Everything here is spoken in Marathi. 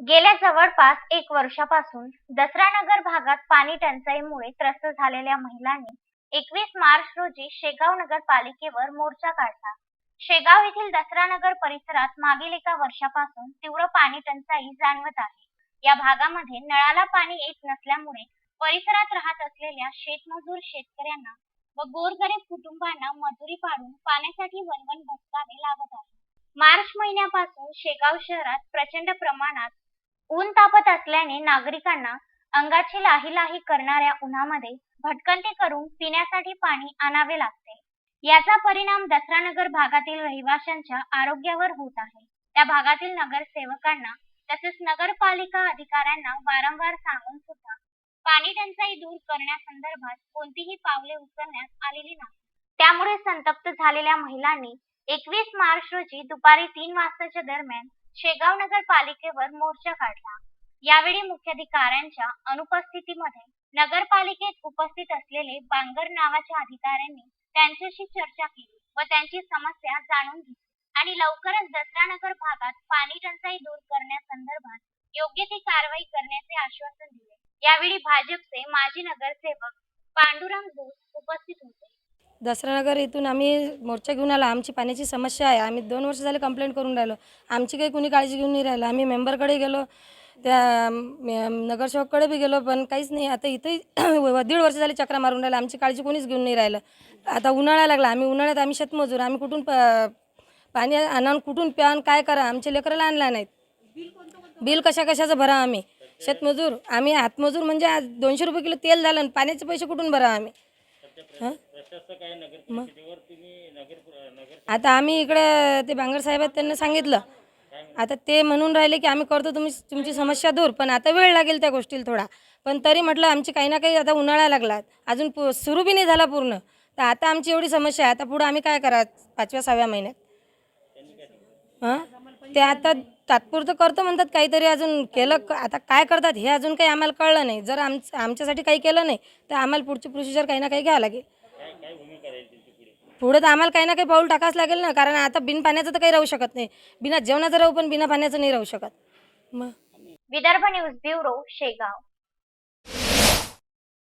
गेल्या जवळपास एक वर्षापासून दसरा नगर भागात पाणी टंचाईमुळे त्रस्त झालेल्या महिलांनी एकवीस मार्च रोजी शेगाव नगरपालिकेवर मोर्चा काढला. शेगाव येथील दसरा नगर परिसरात मागील एका वर्षापासून तीव्र पाणी टंचाई जाणवत आहे. या भागामध्ये नळाला पाणी येत नसल्यामुळे परिसरात राहत असलेल्या शेतमजूर शेतकऱ्यांना व गोरगरीब कुटुंबांना मजुरी पाडून पाण्यासाठी वणवण भटकावे लागत आहे. मार्च महिन्यापासून शेगाव शहरात प्रचंड प्रमाणात ऊन तापत असल्याने नागरिकांना अंगाची लाही लाही करणाऱ्या उन्हामध्ये भटकंती करून पिण्यासाठी पाणी आणावे लागते. याचा परिणाम दसरानगर भागातील रहिवाशांच्या आरोग्यावर होत आहे. त्या भागातील नगरसेवकांना तसेच नगरपालिका अधिकाऱ्यांना वारंवार सांगून सुद्धा पाणी टंचाई दूर करण्यासंदर्भात कोणतीही पावले उचलण्यात आलेली नाही. त्यामुळे संतप्त झालेल्या महिलांनी एकवीस मार्च रोजी दुपारी तीन वाजताच्या दरम्यान शेगाव नगरपालिकेवर मोर्चा काढला. यावेळी मुख्याधिकाऱ्यांच्या अनुपस्थितीमध्ये नगरपालिकेत उपस्थित असलेले बांगर नावाच्या अधिकाऱ्यांनी त्यांच्याशी चर्चा केली व त्यांची समस्या जाणून घेतली आणि लवकरच दसरा नगर भागात पाणी टंचाई दूर करण्यासंदर्भात योग्य ती कारवाई करण्याचे आश्वासन दिले. यावेळी भाजपचे माजी नगरसेवक पांडुरंग बोस उपस्थित होते. दसरानगर इथून आम्ही मोर्चा घेऊन आलो. आमची पाण्याची समस्या आहे. आम्ही दोन वर्ष झाले कंप्लेंट करून राहिलो. आमची काही कुणी काळजी घेऊन नाही राहिलं. आम्ही मेंबरकडे गेलो. त्या नगरसेवककडे बी गेलो पण काहीच नाही. आता इथंही दीड वर्ष झाले चक्रा मारून राहिलं. आमची काळजी कोणीच घेऊन नाही राहिलं. आता उन्हाळा लागला. आम्ही उन्हाळ्यात आम्ही शेतमजूर. आम्ही कुठून प पाणी आणून कुठून प्यान काय करा? आमचे लेकराला आणला नाहीत. बिल कशा कशाचं भरा आम्ही? शेतमजूर. आम्ही हातमजूर म्हणजे आज दोनशे रुपये किलो तेल झालं आणि पाण्याचे पैसे कुठून भरा आम्ही? हां? मग? आता आम्ही इकडे ते बांगर साहेब आहेत त्यांना सांगितलं. आता ते म्हणून राहिले की आम्ही करतो तुम्ही तुमची समस्या दूर. पण आता वेळ लागेल त्या गोष्टीला थोडा. पण तरी म्हटलं आमची काही ना काही आता उन्हाळा लागला अजून पु सुरू बी नाही झाला पूर्ण. तर आता आमची एवढी समस्या आहे. आता पुढं आम्ही काय करा पाचव्या सहाव्या महिन्यात? हां? ते आता तात्पुरतं करतो म्हणतात काहीतरी अजून केलं आता काय करतात हे अजून काही आम्हाला कळलं नाही. जर आम आमच्यासाठी काही केलं नाही तर आम्हाला पुढची प्रोसिजर काही ना काही घ्यावं लागेल. पुढे तर आम्हाला काही ना काही पाऊल टाकावंच लागेल ना कारण आता बिन पाण्याचं तर काही राहू शकत नाही. बिना जेवणाचं राहू पण बिना पाण्याचं नाही राहू शकत. मग? Vidarbha news bureau Shegaon.